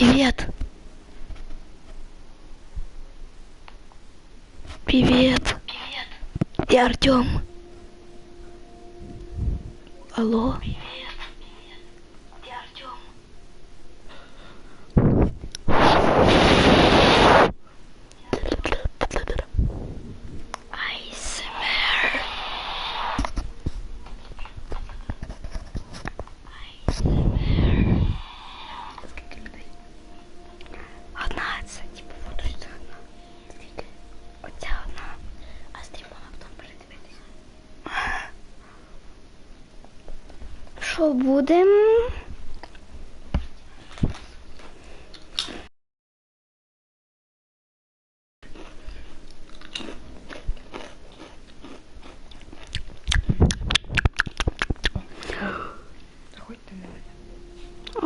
Привет. Привет. Привет. Я Артем. Алло. Привет. Що будем? Заходьте на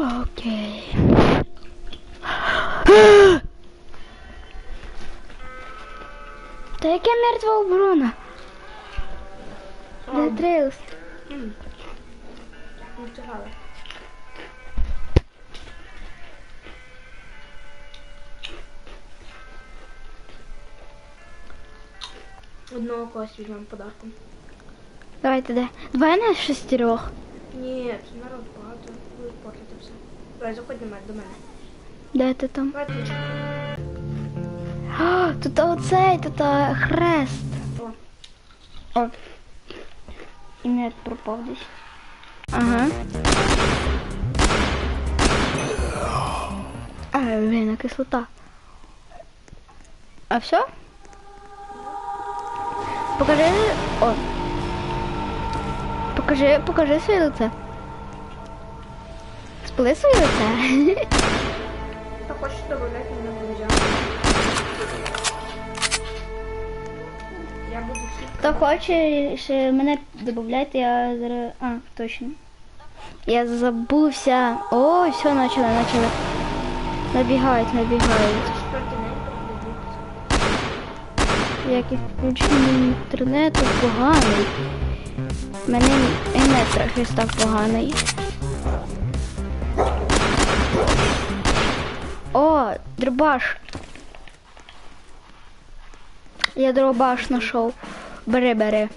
мене. Окей. Та яке мертва оборона? Де трейлс? Втягали. Одного когось візьмемо подарком. Давайте де? Давай на шестерох. Ні, це народ багато. Будуть портити все. Давай, заходь до мене, до мене. Де ти там? Давай. А, тут оцей, тут а, хрест. О, О. І пропав десь. Ага. А, блін, кислота. А все? Покажи. О. Покажи, покажи своє лице. Спали своє лице. та хочеш добавляти мене друзья. Я буду. Хто хоче ще мене додати, я зараз. А, точно. Я забувся. О, все, почали, почали. Набігають, набігають. Четвертий день проходить. Як і включення інтернету поганий. Мене інтернет трохи став поганий. О, дробаш. Я дробаш знайшов. Бери, бери.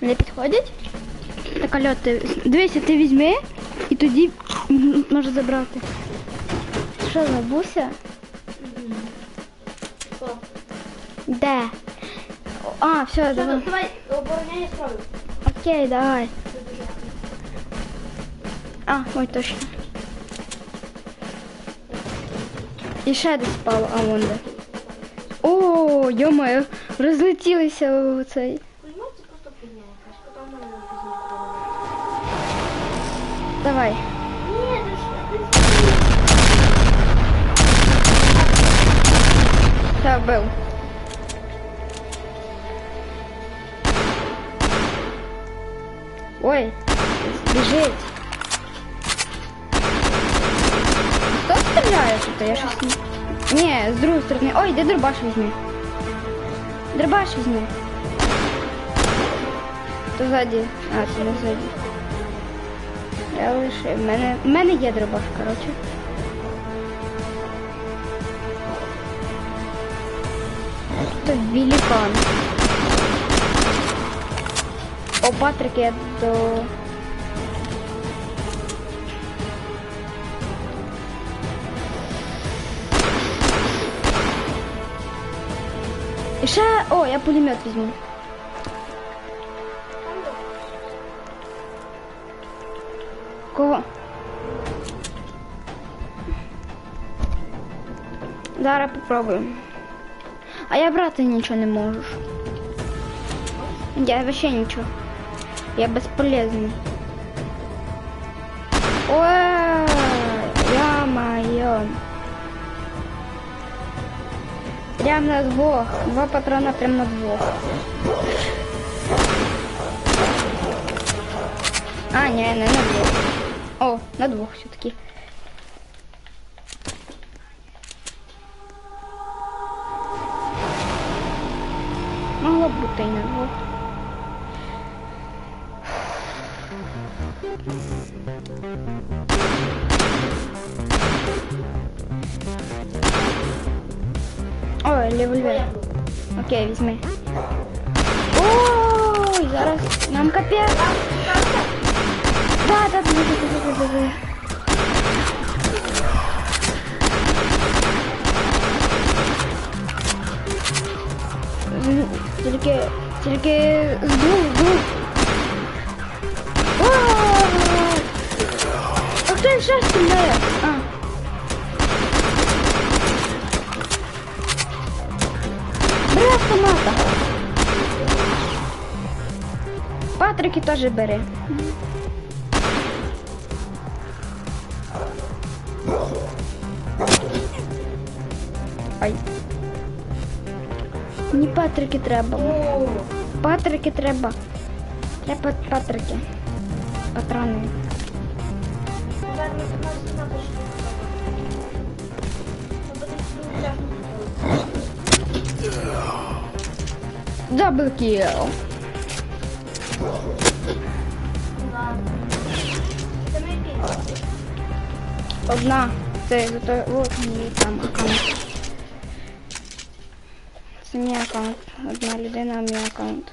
Не підходять? Так, алло, ти дивися, ти візьми і тоді м, можеш забрати. Що, забувся? Де? А, все, давай. давай, обороняй справу. Окей, давай. А, ой, точно. І ще десь впало, а вон де. О, йомаю, розлетілися цей. Давай. Ні, це ж Я вбив. Ой, біжить. Хто стріляє тут? Я щось не... Ні, з другої сторони. Ой, де дробаш візьми. Дробаш візьми. То ззаді. А, це не ззаді. Я лише. В мене, в мене є дробаш, коротше. Це великан. О, Патрик, я до... Ще... О, я пулемет візьму. Кого? Зараз попробуємо. А я брати нічого не можу. Я вообще нічого. Я безполезний. Ой, я-моё. Прям на двох. Два патрона прям на двох. А, не, не на двох. О, на двух все-таки. Могло будто и на двух. Ой, левле. Окей, возьми. Ой, зараз нам капец! Да, да, да, да, да, да, да, Тільки, тільки здув, здув. А хто ще стріляє? А. Бери автомата. Патрики теж бери. Мені патрики треба. Патрики треба. Треба патрики. Патрони. зараз ми нас знати, що Дабл кіл. Це ми який? Одна. Це зато вот мій там аккаунт. Це мій аккаунт. Одна людина, мій аккаунт.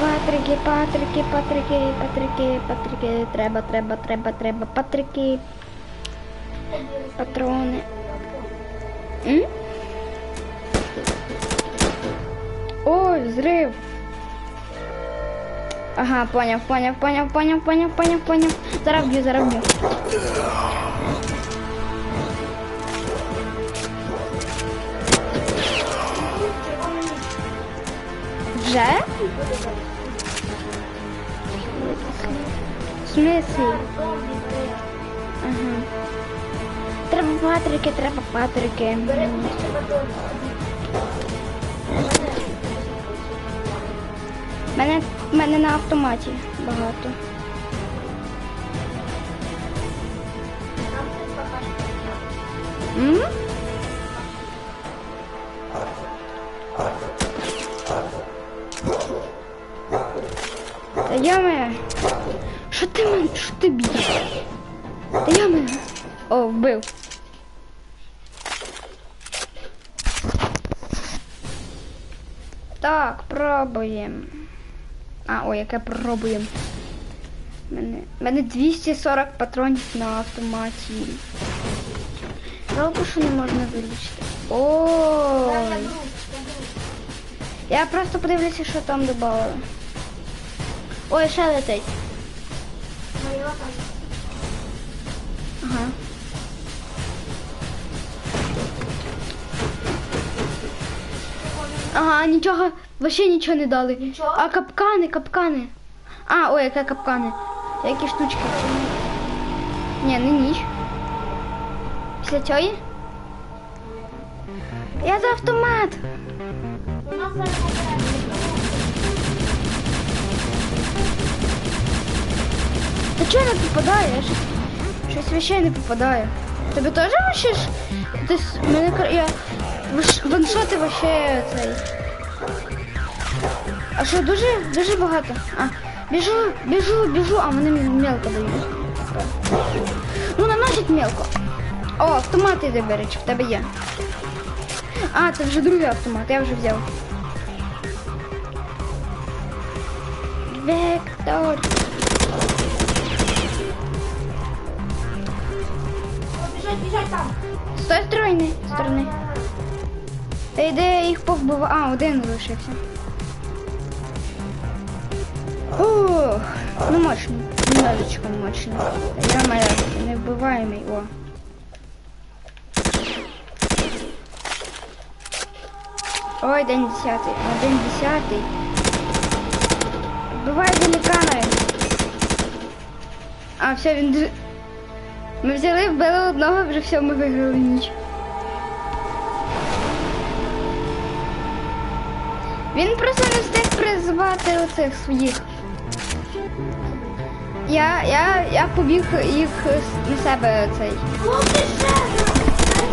Патрики, патрики, патрики, патрики, патрики. Треба, треба, треба, треба. Патрики. Патрони. М? Ой, взрыв. Ага, понял, понял, понял, понял, понял, понял, понял. Зараз б'ю. Вже? В смысле? Ага. Треба патрики, треба патрики. Мене, мене на автоматі багато. М? Та яме. Що ти мене? Що ти б'єш? Та. О, вбив. Так, пробуємо. А, ой, яке пробуємо. Мене, мене 240 патронів на автоматі. Жалко, що не можна вилічити. Я я Я просто подивлюся, що там додали. Ой, ще летить. Ага. Ага, нічого, вообще нічого не дали. Нічого? А капкани, капкани. А, ой, яке капкани. Які штучки. Ні, не ніч. Після цього? Я за автомат. У нас зараз Та не попадає? Щось, щось не попадає. Тебе теж вообще ж? Ти мене я ваншоти вообще цей. А що дуже дуже багато? А, біжу, біжу, біжу, а мені мелко дають. Ну наносять мелко. О, автомат іди бери, в тебе є. А, це вже другий автомат, я вже взяв. Вектор. О, Біжать, біжать там. З тої сторони, сторони. Та йде їх повбивав. А, один залишився. Ух, ну мощно. Немножечко мощно. Я моя не вбиваємий. О. Ой, день десятий. А, день десятий. Вбивай великана. А, все, він. Ми взяли, вбили одного, вже все, ми виграли ніч. Він просто не встиг призвати оцих своїх. Я, я, я побіг їх на себе цей.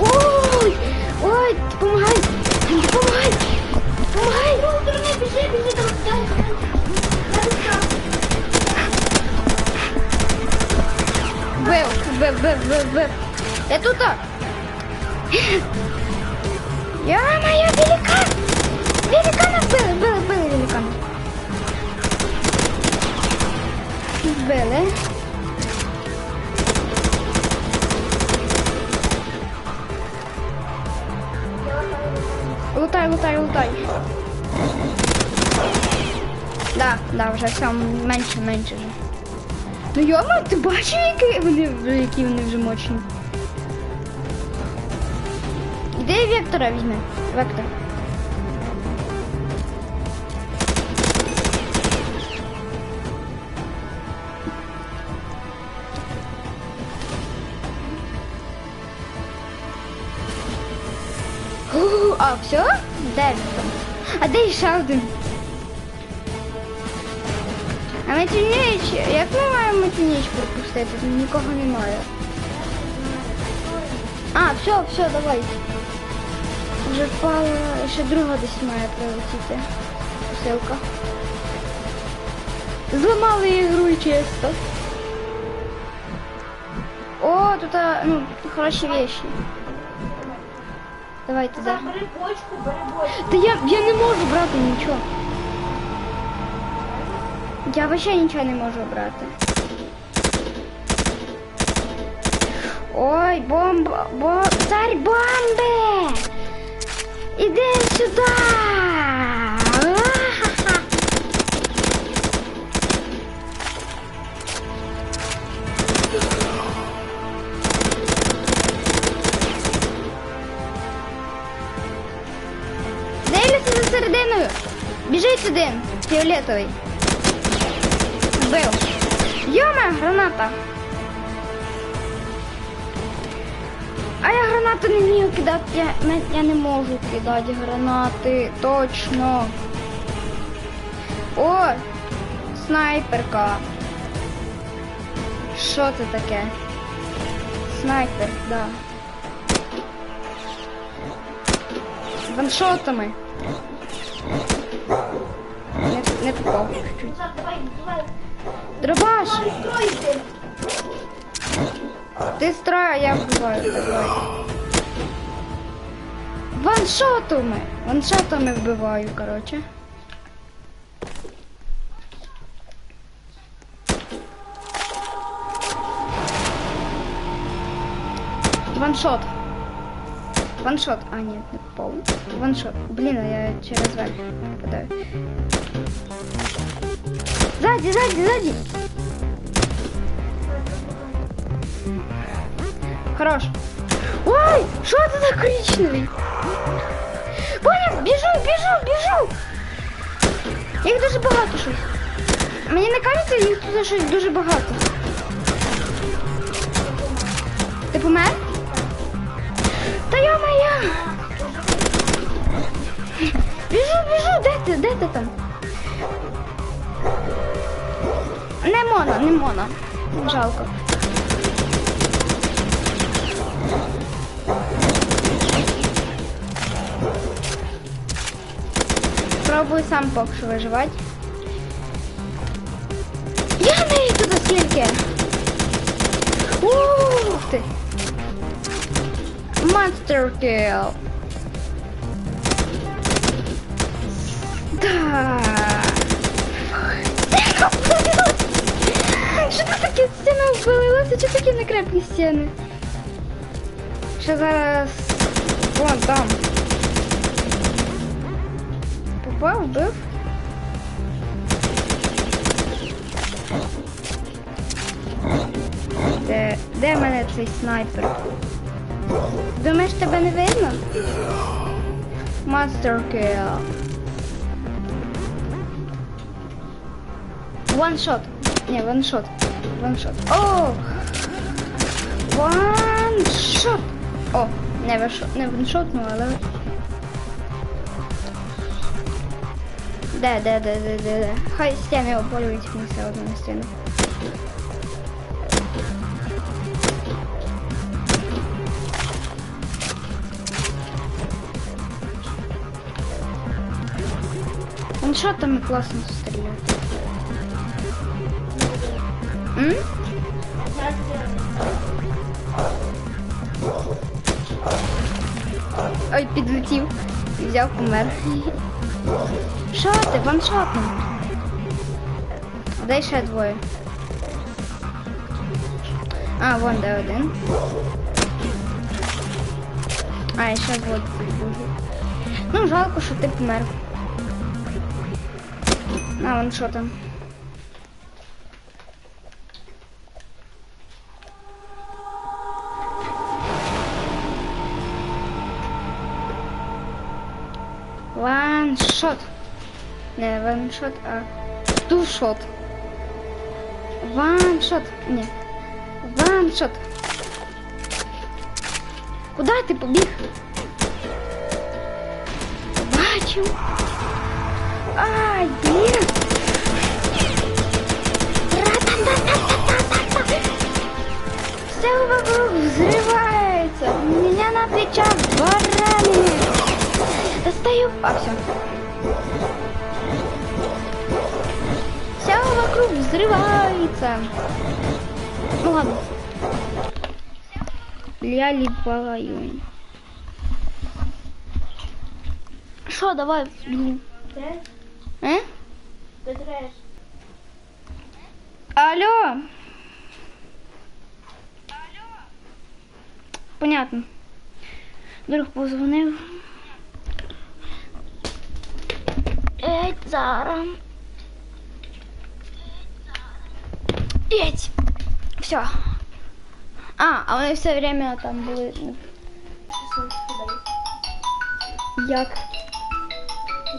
Ой! Ой, допомагай! Допомагай! Допомагай! Біжи, біжи там. Вбив, вбив, вбив, вбив, вбив. Я тут. Я моя великан! Великана вбили, вбили, вбили великана. Вбили. Лутай, лутай, лутай. Да, да, вже все менше, менше вже. Ну йома, ти бачив, які вони, які вони вже мощні? Де Вектора візьми? Вектор. А, все? Де? А де ще один? Матюніч, як ми маємо Матюніч пропустити? Тут нікого немає. А, все, все, давай. Вже впала, ще друга десь має прилетіти. Посилка. Зламали ігру і чисто. О, тут а, ну, хороші вещи. Давайте, да. Бери бочку, бери бочку. Та я, я не можу брати нічого. Я вообще нічого не можу брати. Ой, бомба, бо... царь бомби! Іди сюди! Ва-ха-ха! Дивлюся за серединою. Біжить один, фіолетовий. Вбив. Йома, граната. А я гранати не вмію кидати. Я, я не можу кидати гранати. Точно. О! Снайперка. Що це таке? Снайпер, да. Ваншотами. Не, не попав чуть-чуть. Дробаш! Ти строя, я вбиваю. Давай. Ваншотами! Ваншотами вбиваю, короче. Ваншот. Ваншот. А, нет, не попал. Ваншот. Блин, я через верх попадаю. Сзади, сзади, сзади. Хорош. Ой, що це за коричневий? Поняв, біжу, біжу, біжу. Їх дуже багато щось. Мені не кажеться, їх тут щось дуже багато. Ти помер? Моя. Біжу, біжу, де ти, де ти там? Не мона, не мона. Жалко. Пробую сам поки що виживати. Я не йду до скільки. Ух ти. Monster kill. Да. Що це таке стіна впалилася? Чи такі некрепкі стіни? Ще зараз вон там. Попав, вбив. Де, де мене цей снайпер? Думаєш, тебе не видно? Monster kill. Shot. Не. One shot. О! Shot. О, не shot, не shot, ну але. Де, де, де, де, де, де. Хай стіни обвалюють мені все одно на стіну. Там класно стріляє? М? Ой, підлетів. Взяв, помер. Що ти, ваншотнув? Дай ще двоє. А, вон де один. А, ще двоє. Ну, жалко, що ти помер. А, вон. Ваншот. Не ваншот, а тушот. Ваншот. Ні. Ваншот. Куда ти побіг? Бачу. Взрывается. Меня на плечах раненых. Достаю. А, все. Все вокруг взрывается. Ну ладно. Я липаю. Что, давай. Э? Алло. Понятно. Друг позвонив. Еть, зараз. Еть. Все. А, а вони все время там були. Як?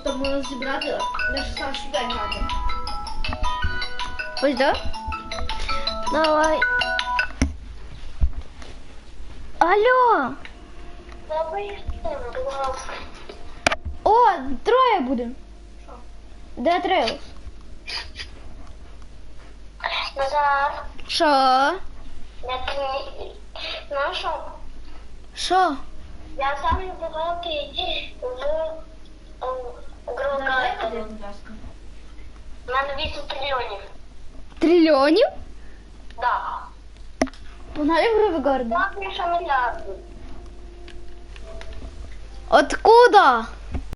Там можна зібрати на 16 день грати. Ось да? Давай. Алло. О, троє буде. Що? Де трейлс? Назар, Що? я тобі нашу. Що? Я самий багатий в Дай води, Грогайку. будь ласка. У мене 8 трильйонів. Трильйонів? Да. Погнали в більше мільярдів. Откуда?